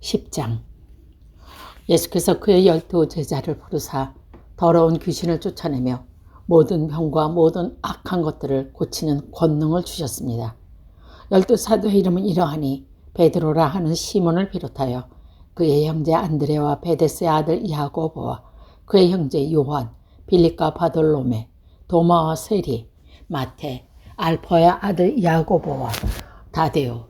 10장 예수께서 그의 열두 제자를 부르사 더러운 귀신을 쫓아내며 모든 병과 모든 악한 것들을 고치는 권능을 주셨습니다. 열두 사도의 이름은 이러하니 베드로라 하는 시몬을 비롯하여 그의 형제 안드레와 베데스의 아들 야고보와 그의 형제 요한, 빌립과 바돌로메, 도마와 세리, 마테, 알퍼의 아들 야고보와 다데오,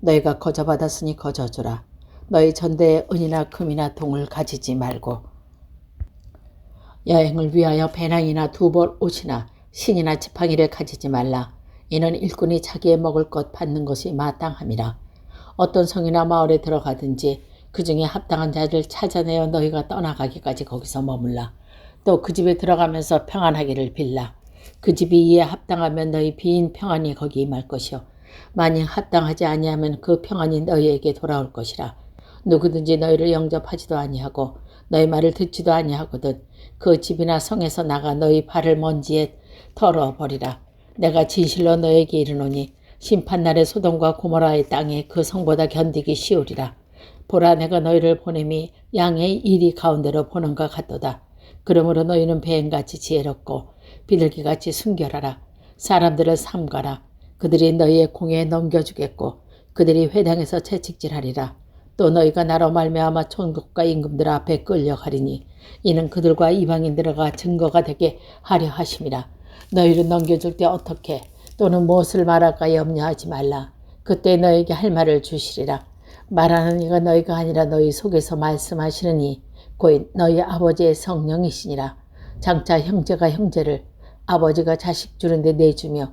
너희가 거저 받았으니 거저 주라. 너희 전대에 은이나 금이나 동을 가지지 말고 여행을 위하여 배낭이나 두벌 옷이나 신이나 지팡이를 가지지 말라. 이는 일꾼이 자기의 먹을 것 받는 것이 마땅함이라. 어떤 성이나 마을에 들어가든지 그 중에 합당한 자를 찾아내어 너희가 떠나가기까지 거기서 머물라. 또 그 집에 들어가면서 평안하기를 빌라. 그 집이 이에 합당하면 너희 비인 평안이 거기 임할 것이요. 만일 합당하지 아니하면 그 평안이 너희에게 돌아올 것이라. 누구든지 너희를 영접하지도 아니하고 너희 말을 듣지도 아니하거든 그 집이나 성에서 나가 너희 발을 먼지에 털어버리라. 내가 진실로 너에게 이르노니 심판날에 소돔과 고모라의 땅에 그 성보다 견디기 쉬우리라. 보라 내가 너희를 보냄이 양의 이리 가운데로 보는 것 같도다. 그러므로 너희는 뱀같이 지혜롭고 비둘기같이 순결하라. 사람들을 삼가라. 그들이 너희의 공에 넘겨주겠고 그들이 회당에서 채찍질하리라. 또 너희가 나로 말미암아 총독과 임금들 앞에 끌려가리니 이는 그들과 이방인들과 증거가 되게 하려 하심이라. 너희를 넘겨줄 때 어떻게 또는 무엇을 말할까 염려하지 말라. 그때 너에게 할 말을 주시리라. 말하는 이가 너희가 아니라 너희 속에서 말씀하시느니 곧 너희 아버지의 성령이시니라. 장차 형제가 형제를 아버지가 자식 주는데 내주며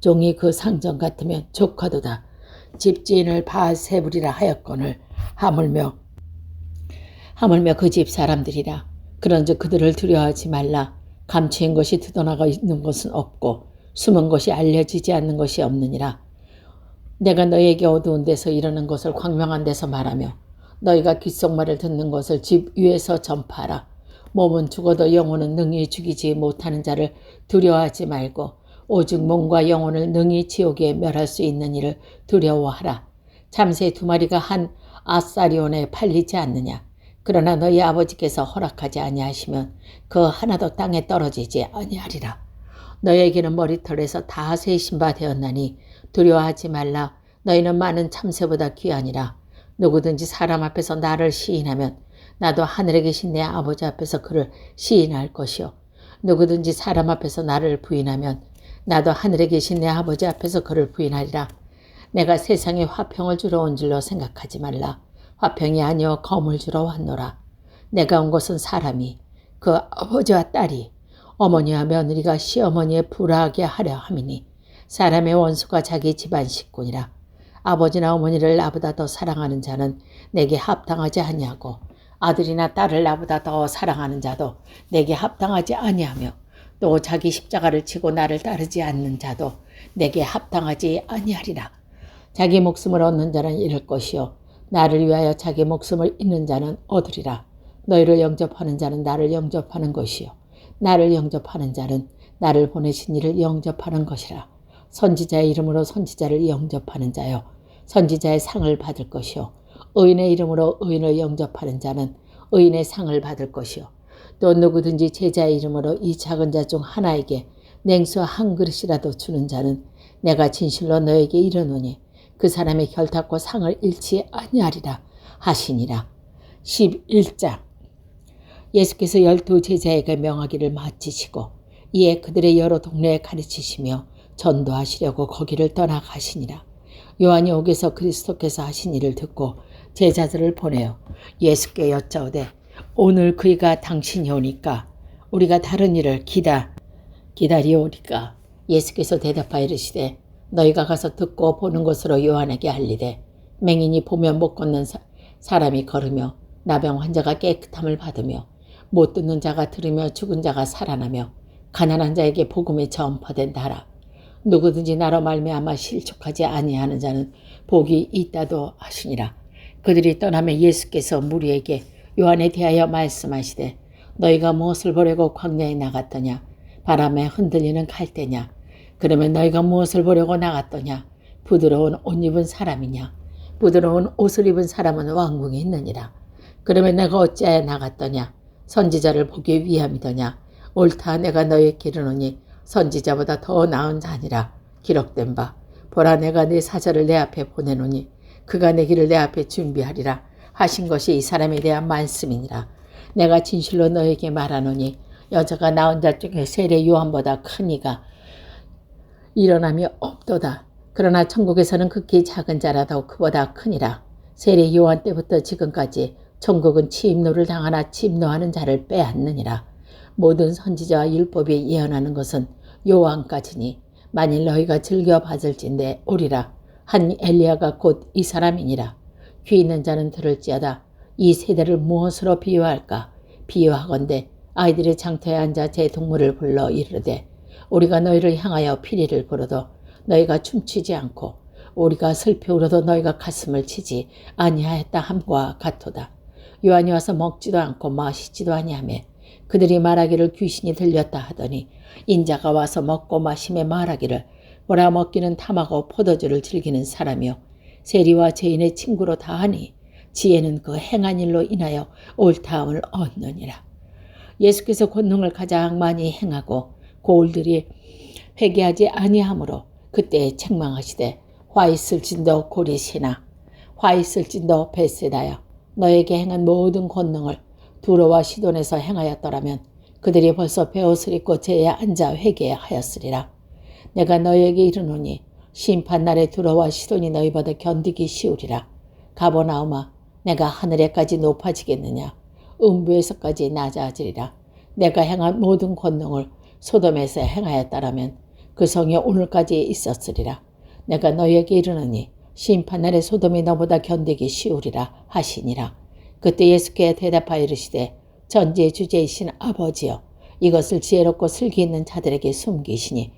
종이 그 상전 같으면 조카도다. 집주인을 바세불이라 하였거늘 하물며 하물며 그 집 사람들이라. 그런즉 그들을 두려워하지 말라. 감추인 것이 드러나가 있는 것은 없고 숨은 것이 알려지지 않는 것이 없느니라. 내가 너에게 어두운 데서 이르는 것을 광명한 데서 말하며 너희가 귓속말을 듣는 것을 집 위에서 전파하라. 몸은 죽어도 영혼은 능히 죽이지 못하는 자를 두려워하지 말고 오직 몸과 영혼을 능히 지옥에 멸할 수 있는 일을 두려워하라. 참새 두 마리가 한 아사리온에 팔리지 않느냐. 그러나 너희 아버지께서 허락하지 아니하시면 그 하나도 땅에 떨어지지 아니하리라. 너에게는 머리털에서 다 세신 바 되었나니 두려워하지 말라. 너희는 많은 참새보다 귀하니라. 누구든지 사람 앞에서 나를 시인하면 나도 하늘에 계신 내 아버지 앞에서 그를 시인할 것이요. 누구든지 사람 앞에서 나를 부인하면 나도 하늘에 계신 내 아버지 앞에서 그를 부인하리라. 내가 세상에 화평을 주러 온 줄로 생각하지 말라. 화평이 아니여 검을 주러 왔노라. 내가 온 것은 사람이 그 아버지와 딸이 어머니와 며느리가 시어머니의 불하게 하려 함이니 사람의 원수가 자기 집안 식구니라. 아버지나 어머니를 나보다 더 사랑하는 자는 내게 합당하지 아니하고 아들이나 딸을 나보다 더 사랑하는 자도 내게 합당하지 아니하며 또 자기 십자가를 치고 나를 따르지 않는 자도 내게 합당하지 아니하리라. 자기 목숨을 얻는 자는 잃을 것이요 나를 위하여 자기 목숨을 잃는 자는 얻으리라. 너희를 영접하는 자는 나를 영접하는 것이요 나를 영접하는 자는 나를 보내신 이를 영접하는 것이라. 선지자의 이름으로 선지자를 영접하는 자요 선지자의 상을 받을 것이요 의인의 이름으로 의인을 영접하는 자는 의인의 상을 받을 것이요 또 누구든지 제자의 이름으로 이 작은 자 중 하나에게 냉수 한 그릇이라도 주는 자는 내가 진실로 너에게 이르노니 그 사람의 결탁과 상을 잃지 아니하리라 하시니라. 11장 예수께서 열두 제자에게 명하기를 마치시고 이에 그들의 여러 동네에 가르치시며 전도하시려고 거기를 떠나가시니라. 요한이 옥에서 그리스도께서 하신 일을 듣고 제자들을 보내어 예수께 여짜오되 오늘 그이가 당신이 오니까 우리가 다른 일을 기다 기다리오니까 예수께서 대답하여 이르시되 너희가 가서 듣고 보는 것으로 요한에게 알리되 맹인이 보면 못 걷는 사, 사람이 걸으며 나병 환자가 깨끗함을 받으며 못 듣는 자가 들으며 죽은 자가 살아나며 가난한 자에게 복음이 전파된다 하라. 누구든지 나로 말미암아 실족하지 아니하는 자는 복이 있다도 하시니라. 그들이 떠나며 예수께서 무리에게 요한에 대하여 말씀하시되 너희가 무엇을 보려고 광야에 나갔더냐? 바람에 흔들리는 갈대냐? 그러면 너희가 무엇을 보려고 나갔더냐? 부드러운 옷 입은 사람이냐? 부드러운 옷을 입은 사람은 왕궁에 있느니라. 그러면 내가 어찌하여 나갔더냐? 선지자를 보기 위함이더냐? 옳다 내가 너희에게 이르노니 선지자보다 더 나은 자니라. 기록된 바. 보라 내가 네 사절을 내 앞에 보내노니 그가 내 길을 내 앞에 준비하리라 하신 것이 이 사람에 대한 말씀이니라 내가 진실로 너에게 말하노니 여자가 낳은 자 중에 세례 요한보다 큰 이가 일어남이 없도다. 그러나 천국에서는 극히 작은 자라도 그보다 크니라. 세례 요한 때부터 지금까지 천국은 침노를 당하나 침노하는 자를 빼앗느니라. 모든 선지자와 율법이 예언하는 것은 요한까지니 만일 너희가 즐겨 받을진대 오리라. 한 엘리야가 곧 이 사람이니라. 귀 있는 자는 들을지어다. 이 세대를 무엇으로 비유할까? 비유하건대 아이들의 장터에 앉아 제 동물을 불러 이르되 우리가 너희를 향하여 피리를 부르도 너희가 춤추지 않고 우리가 슬피 울어도 너희가 가슴을 치지 아니하였다 함과 같도다. 요한이 와서 먹지도 않고 마시지도 아니하며 그들이 말하기를 귀신이 들렸다 하더니 인자가 와서 먹고 마심에 말하기를 보라 먹기는 탐하고 포도주를 즐기는 사람이요 세리와 죄인의 친구로 다 하니 지혜는 그 행한 일로 인하여 옳다함을 얻느니라. 예수께서 권능을 가장 많이 행하고 고울들이 회개하지 아니하므로 그때 책망하시되 화 있을진도 고리시나 화 있을진도 베세다야 너에게 행한 모든 권능을 두로와 시돈에서 행하였더라면 그들이 벌써 베옷을 입고 제에 앉아 회개하였으리라. 내가 너에게 이르노니 심판날에 두로와 시돈이 너희보다 견디기 쉬우리라. 가보나우마 내가 하늘에까지 높아지겠느냐 음부에서까지 낮아지리라. 내가 행한 모든 권능을 소돔에서 행하였다라면 그 성이 오늘까지 있었으리라. 내가 너희에게 이르느니 심판날에 소돔이 너보다 견디기 쉬우리라 하시니라. 그때 예수께 대답하여 이르시되 전지의 주제이신 아버지여 이것을 지혜롭고 슬기 있는 자들에게 숨기시니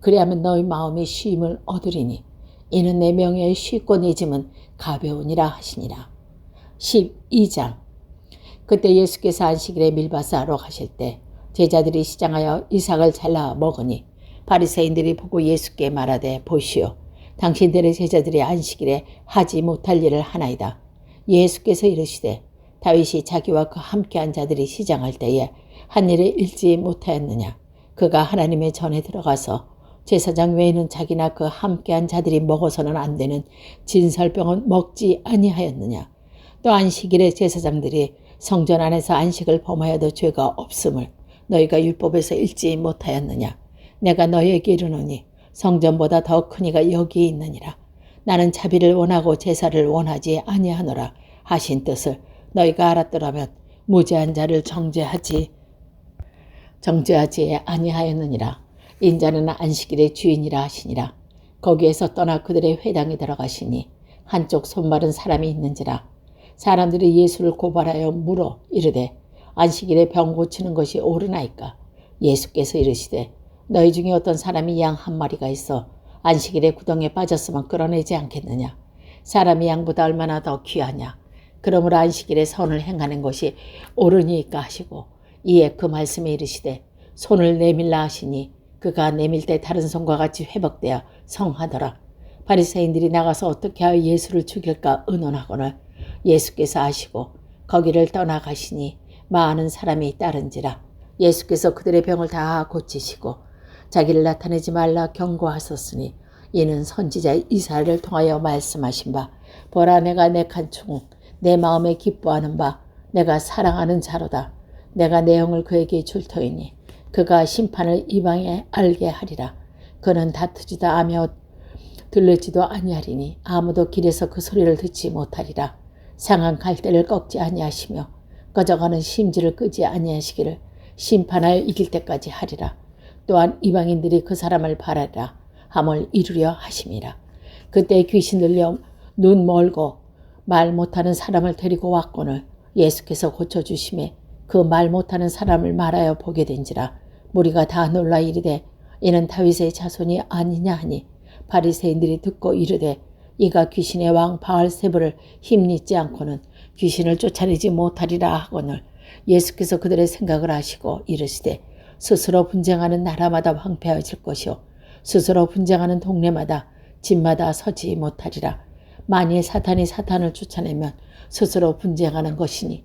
그리하면 너희 마음이 쉼을 얻으리니 이는 내 명예의 내 짐은 가벼우니라 하시니라. 12장 그때 예수께서 안식일에 밀바사로 가실 때 제자들이 시장하여 이삭을 잘라 먹으니 바리새인들이 보고 예수께 말하되 보시오 당신들의 제자들이 안식일에 하지 못할 일을 하나이다. 예수께서 이르시되 다윗이 자기와 그 함께한 자들이 시장할 때에 한 일을 잃지 못하였느냐 그가 하나님의 전에 들어가서 제사장 외에는 자기나 그 함께한 자들이 먹어서는 안 되는 진설병은 먹지 아니하였느냐 또 안식일에 제사장들이 성전 안에서 안식을 범하여도 죄가 없음을 너희가 율법에서 읽지 못하였느냐? 내가 너희에게 이르노니 성전보다 더 큰 이가 여기 있느니라. 나는 자비를 원하고 제사를 원하지 아니하노라 하신 뜻을 너희가 알았더라면 무죄한 자를 정죄하지 정죄하지 아니하였느니라. 인자는 안식일의 주인이라 하시니라. 거기에서 떠나 그들의 회당에 들어가시니 한쪽 손마른 사람이 있는지라. 사람들이 예수를 고발하여 물어 이르되 안식일에 병 고치는 것이 옳으나이까? 예수께서 이르시되 너희 중에 어떤 사람이 양 한 마리가 있어 안식일에 구덩에 빠졌으면 끌어내지 않겠느냐? 사람이 양보다 얼마나 더 귀하냐? 그러므로 안식일에 선을 행하는 것이 옳으니까 하시고 이에 그 말씀에 이르시되 손을 내밀라 하시니 그가 내밀 때 다른 손과 같이 회복되어 성하더라. 바리새인들이 나가서 어떻게 하여 예수를 죽일까 의논하거늘 예수께서 아시고 거기를 떠나가시니 많은 사람이 따른지라 예수께서 그들의 병을 다 고치시고 자기를 나타내지 말라 경고하셨으니 이는 선지자 이사를 통하여 말씀하신 바 보라 내가 내 간충 내 마음에 기뻐하는 바 내가 사랑하는 자로다 내가 내 영을 그에게 줄 터이니 그가 심판을 이방에 알게 하리라. 그는 다투지도 하며 들르지도 아니하리니 아무도 길에서 그 소리를 듣지 못하리라. 상한 갈대를 꺾지 아니하시며 꺼져가는 심지를 끄지 아니하시기를 심판하여 이길 때까지 하리라. 또한 이방인들이 그 사람을 바라리라. 함을 이루려 하심이라. 그때 귀신 들려 눈 멀고 말 못하는 사람을 데리고 왔거늘 예수께서 고쳐주심에 그 말 못하는 사람을 말하여 보게 된지라 무리가 다 놀라 이르되 이는 다윗의 자손이 아니냐 하니 바리새인들이 듣고 이르되 이가 귀신의 왕 바알세부를 힘입지 않고는 귀신을 쫓아내지 못하리라 하거늘 예수께서 그들의 생각을 아시고 이르시되 스스로 분쟁하는 나라마다 황폐해질 것이요 스스로 분쟁하는 동네마다 집마다 서지 못하리라. 만일 사탄이 사탄을 쫓아내면 스스로 분쟁하는 것이니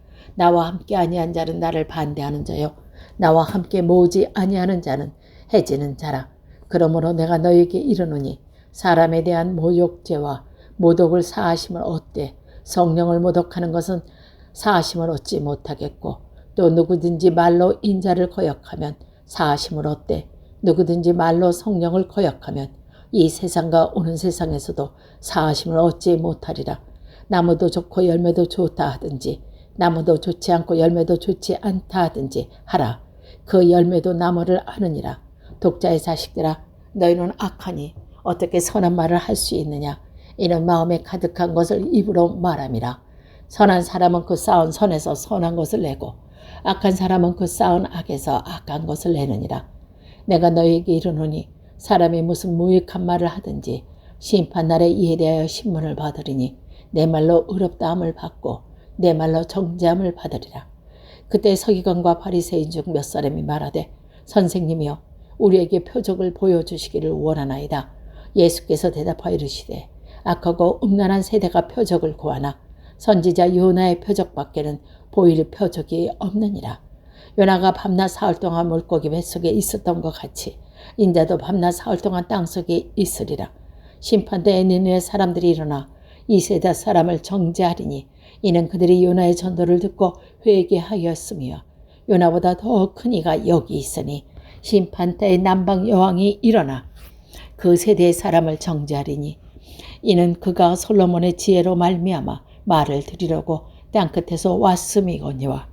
나와 함께 아니한 자는 나를 반대하는 자요. 나와 함께 모으지 아니하는 자는 해지는 자라. 그러므로 내가 너에게 이르노니 사람에 대한 모욕죄와 모독을 사하심을 얻되 성령을 모독하는 것은 사하심을 얻지 못하겠고 또 누구든지 말로 인자를 거역하면 사하심을 얻되 누구든지 말로 성령을 거역하면 이 세상과 오는 세상에서도 사하심을 얻지 못하리라. 나무도 좋고 열매도 좋다 하든지 나무도 좋지 않고 열매도 좋지 않다 하든지 하라. 그 열매도 나무를 아느니라. 독자의 자식들아 너희는 악하니 어떻게 선한 말을 할 수 있느냐? 이는 마음에 가득한 것을 입으로 말함이라. 선한 사람은 그 쌓은 선에서 선한 것을 내고 악한 사람은 그 쌓은 악에서 악한 것을 내느니라. 내가 너희에게 이르노니 사람이 무슨 무익한 말을 하든지 심판날에 이에 대하여 신문을 받으리니 내 말로 의롭다함을 받고 내 말로 정죄함을 받으리라. 그때 서기관과 바리새인 중 몇 사람이 말하되 선생님이여 우리에게 표적을 보여주시기를 원하나이다. 예수께서 대답하여 이르시되 악하고 음란한 세대가 표적을 구하나 선지자 요나의 표적밖에는 보일 표적이 없느니라. 요나가 밤낮 사흘 동안 물고기 뱃속에 있었던 것 같이 인자도 밤낮 사흘 동안 땅속에 있으리라. 심판대에 니네 사람들이 일어나 이 세대 사람을 정죄하리니 이는 그들이 요나의 전도를 듣고 회개하였으며 요나보다 더 큰 이가 여기 있으니 심판대의 남방 여왕이 일어나 그 세대의 사람을 정죄하리니 이는 그가 솔로몬의 지혜로 말미암아 말을 들으려고 땅 끝에서 왔음이거니와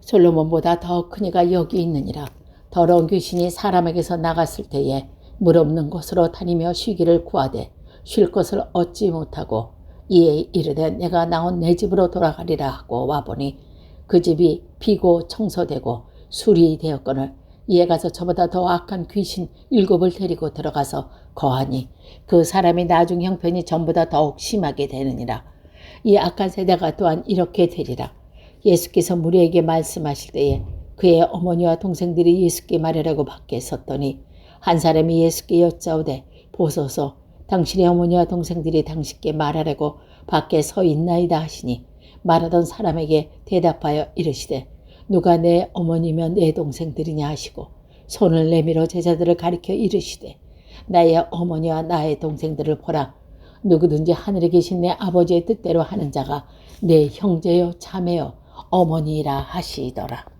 솔로몬보다 더 큰 이가 여기 있느니라. 더러운 귀신이 사람에게서 나갔을 때에 물 없는 곳으로 다니며 쉬기를 구하되 쉴 것을 얻지 못하고 이에 이르되 내가 나온 내 집으로 돌아가리라 하고 와보니 그 집이 비고 청소되고 수리 되었거늘 이에 가서 저보다 더 악한 귀신 일곱을 데리고 들어가서 거하니 그 사람이 나중 형편이 전보다 더욱 심하게 되느니라. 이 악한 세대가 또한 이렇게 되리라. 예수께서 무리에게 말씀하실 때에 그의 어머니와 동생들이 예수께 말하려고 밖에 섰더니 한 사람이 예수께 여짜오되 보소서 당신의 어머니와 동생들이 당신께 말하려고 밖에 서 있나이다 하시니 말하던 사람에게 대답하여 이르시되 누가 내 어머니며 내 동생들이냐 하시고 손을 내밀어 제자들을 가리켜 이르시되 나의 어머니와 나의 동생들을 보라 누구든지 하늘에 계신 내 아버지의 뜻대로 하는 자가 내 형제요 자매요 어머니라 하시더라.